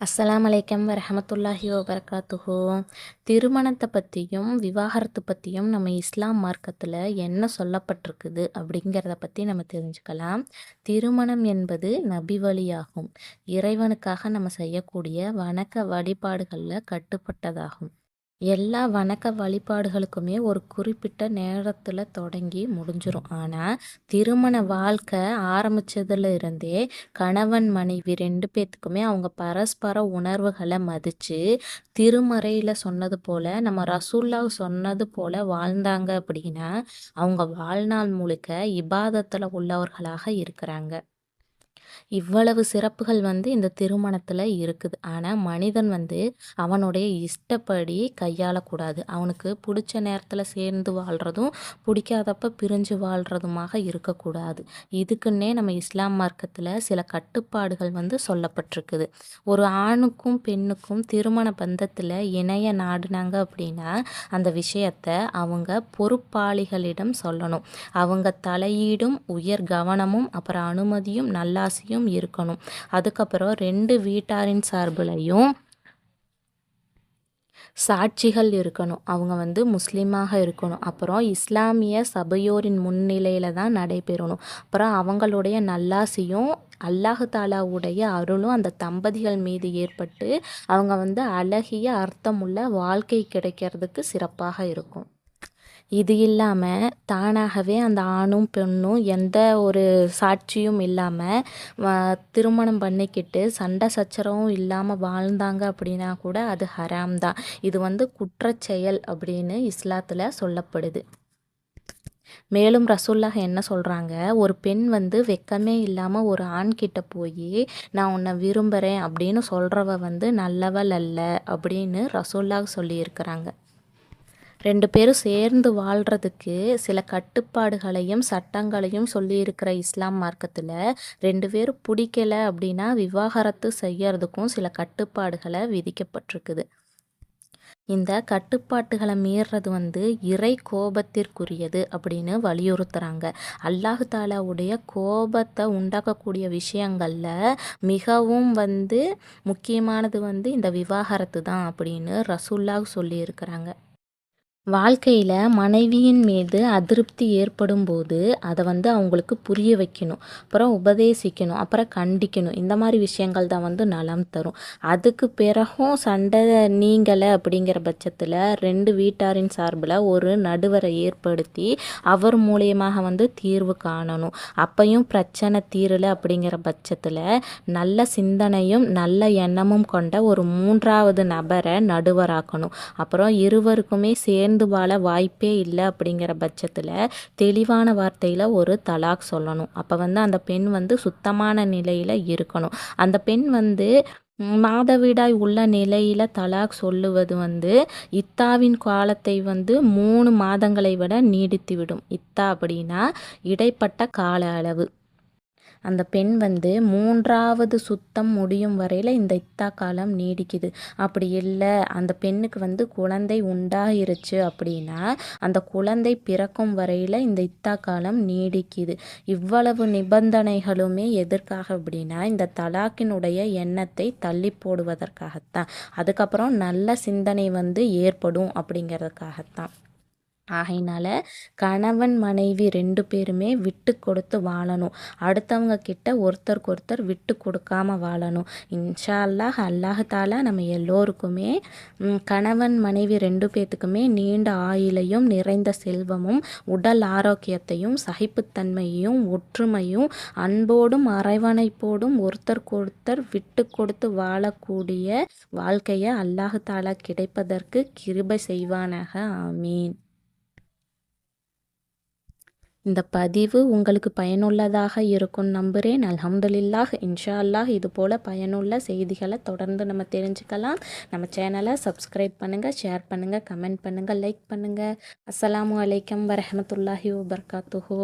அஸ்ஸலாம் அலைக்கம் வரமத்துல்லாஹி வபர்காத்துஹோ. திருமணத்தை பற்றியும் விவாகரத்து பற்றியும் நம்ம இஸ்லாம் மார்க்கத்தில் என்ன சொல்லப்பட்டிருக்குது அப்படிங்கிறத பற்றி நம்ம தெரிஞ்சுக்கலாம். திருமணம் என்பது நபி வழியாகும். இறைவனுக்காக நம்ம செய்யக்கூடிய வணக்க வழிபாடுகளில் கட்டுப்பட்டதாகும். எல்லா வணக்க வழிபாடுகளுக்குமே ஒரு குறிப்பிட்ட நேரத்தில் தொடங்கி முடிஞ்சிடும் ஆனால் திருமண வாழ்க்கை ஆரம்பித்ததுல இருந்தே கணவன் மனைவி ரெண்டு பேர்த்துக்குமே அவங்க பரஸ்பர உணர்வுகளை மதித்து திருமறையில் சொன்னது போல் நம்ம ரசூல்லா சொன்னது போல் வாழ்ந்தாங்க அப்படின்னா அவங்க வாழ்நாள் முழுக்க இபாதத்தில் உள்ளவர்களாக இருக்கிறாங்க. இவ்வளவு சிறப்புகள் வந்து இந்த திருமணத்தில் இருக்குது. ஆனால் மனிதன் வந்து அவனுடைய இஷ்டப்படி கையாளக்கூடாது. அவனுக்கு பிடிச்ச நேரத்தில் சேர்ந்து வாழ்கிறதும் பிடிக்காதப்ப பிரிஞ்சு வாழ்கிறதுமாக இருக்கக்கூடாது. இதுக்குன்னே நம்ம இஸ்லாம் மார்க்கத்தில் சில கட்டுப்பாடுகள் வந்து சொல்லப்பட்டிருக்குது. ஒரு ஆணுக்கும் பெண்ணுக்கும் திருமண பந்தத்தில் இணைய நாடுனாங்க அப்படின்னா அந்த விஷயத்த அவங்க பொறுப்பாளிகளிடம் சொல்லணும். அவங்க தலையீடும் உயர் கவனமும் அப்புறம் அனுமதியும் நல்லா சாட்சியும் இருக்கணும். அதுக்கப்புறம் ரெண்டு வீட்டாரின் சார்பிலையும் சாட்சிகள் இருக்கணும். அவங்க வந்து முஸ்லீமாக இருக்கணும். அப்புறம் இஸ்லாமிய சபையோரின் முன்னிலையில் தான் நடைபெறணும். அப்புறம் அவங்களுடைய நல்லாசியும் அல்லாஹு தாலாவுடைய அருளும் அந்த தம்பதிகள் மீது ஏற்பட்டு அவங்க வந்து அழகிய அர்த்தமுள்ள வாழ்க்கை கிடைக்கிறதுக்கு சிறப்பாக இருக்கும். இது இல்லாமல் தானாகவே அந்த ஆணும் பெண்ணும் எந்த ஒரு சாட்சியும் இல்லாமல் திருமணம் பண்ணிக்கிட்டு சண்டை சச்சரவும் இல்லாமல் வாழ்ந்தாங்க அப்படின்னா கூட அது ஹராம் தான். இது வந்து குற்றச்செயல் அப்படின்னு இஸ்லாத்தில் சொல்லப்படுது. மேலும் ரசூல்லாக என்ன சொல்கிறாங்க ஒரு பெண் வந்து வெக்கமே இல்லாமல் ஒரு ஆண் கிட்ட போய் நான் உன்னை விரும்புகிறேன் அப்படின்னு சொல்கிறவ வந்து நல்லவள் அல்ல அப்படின்னு ரசூல்லாக சொல்லியிருக்கிறாங்க. ரெண்டு பேரும் சேர்ந்து வாழ்கிறதுக்கு சில கட்டுப்பாடுகளையும் சட்டங்களையும் சொல்லியிருக்கிற இஸ்லாம் மார்க்கத்தில் ரெண்டு பேரும் பிடிக்கல அப்படின்னா விவாகரத்து செய்யறதுக்கும் சில கட்டுப்பாடுகளை விதிக்கப்பட்டிருக்குது. இந்த கட்டுப்பாட்டுகளை மீறது வந்து இறை கோபத்திற்குரியது அப்படின்னு வலியுறுத்துகிறாங்க அல்லாஹு தாலாவுடைய கோபத்தை உண்டாக்கக்கூடிய விஷயங்களில் மிகவும் வந்து முக்கியமானது வந்து இந்த விவாகரத்து தான் அப்படின்னு ரசூல்லாக சொல்லியிருக்கிறாங்க. வாழ்க்கையில் மனைவியின் மீது அதிருப்தி ஏற்படும் போது அதை வந்து அவங்களுக்கு புரிய வைக்கணும். அப்புறம் உபதேசிக்கணும். அப்புறம் கண்டிக்கணும். இந்த மாதிரி விஷயங்கள் தான் வந்து நலம் தரும். அதுக்கு பிறகும் சண்டை நீங்கலை அப்படிங்கிற பட்சத்தில் ரெண்டு வீட்டாரின் சார்பில் ஒரு நடுவரை ஏற்படுத்தி அவர் மூலியமாக வந்து தீர்வு காணணும். அப்பையும் பிரச்சனை தீரலை அப்படிங்கிற பட்சத்தில் நல்ல சிந்தனையும் நல்ல எண்ணமும் கொண்ட ஒரு மூன்றாவது நபரை நடுவராக்கணும். அப்புறம் இருவருக்குமே சேர்ந்து சேர்ந்து வாழ வாய்ப்பே இல்லை அப்படிங்கிற பட்சத்தில் தெளிவான வார்த்தையில் ஒரு தலாக் சொல்லணும். அப்போ வந்து அந்த பெண் வந்து சுத்தமான நிலையில் இருக்கணும். அந்த பெண் வந்து மாதவிடாய் உள்ள நிலையில் தலாக் சொல்லுவது வந்து இத்தாவின் காலத்தை வந்து மூணு மாதங்களை விட நீடித்துவிடும். இத்தா அப்படின்னா இடைப்பட்ட கால அளவு. அந்த பெண் வந்து மூன்றாவது சுத்தம் முடியும் வரையில் இந்த இத்தா காலம் நீடிக்குது. அப்படி இல்லை அந்த பெண்ணுக்கு வந்து குழந்தை உண்டாயிருச்சு அப்படின்னா அந்த குழந்தை பிறக்கும் வரையில் இந்த இத்தா காலம் நீடிக்குது. இவ்வளவு நிபந்தனைகளுமே எதற்காக அப்படின்னா இந்த தலாக்கினுடைய எண்ணத்தை தள்ளி போடுவதற்காகத்தான். அதுக்கப்புறம் நல்ல சிந்தனை வந்து ஏற்படும் அப்படிங்கிறதுக்காகத்தான். ஆகையினால கணவன் மனைவி ரெண்டு பேருமே விட்டு கொடுத்து வாழணும். அடுத்தவங்க கிட்ட ஒருத்தருக்கு ஒருத்தர் விட்டு கொடுக்காம வாழணும். இன்ஷா அல்லாஹ் அல்லாஹாலா நம்ம எல்லோருக்குமே கணவன் மனைவி ரெண்டு பேர்த்துக்குமே நீண்ட ஆயிலையும் நிறைந்த செல்வமும் உடல் ஆரோக்கியத்தையும் சகிப்புத்தன்மையும் ஒற்றுமையும் அன்போடும் அரவணைப்போடும் ஒருத்தருக்கு ஒருத்தர் விட்டு கொடுத்து வாழக்கூடிய வாழ்க்கையை அல்லாஹாலா கிடைப்பதற்கு கிருபை செய்வானாக. ஆமீன். இந்த பதிவு உங்களுக்கு பயனுள்ளதாக இருக்கும் நம்புகிறேன் அலமதுல்லாஹ் இன்ஷா அல்லாஹ் இது போல் பயனுள்ள செய்திகளை தொடர்ந்து நம்ம தெரிஞ்சுக்கலாம். நம்ம சேனலை சப்ஸ்கிரைப் பண்ணுங்கள் ஷேர் பண்ணுங்கள் கமெண்ட் பண்ணுங்கள் லைக் பண்ணுங்கள் அஸ்லாம் வலைக்கம் வரமத்துல்லாஹி வபர்காத்துஹோ.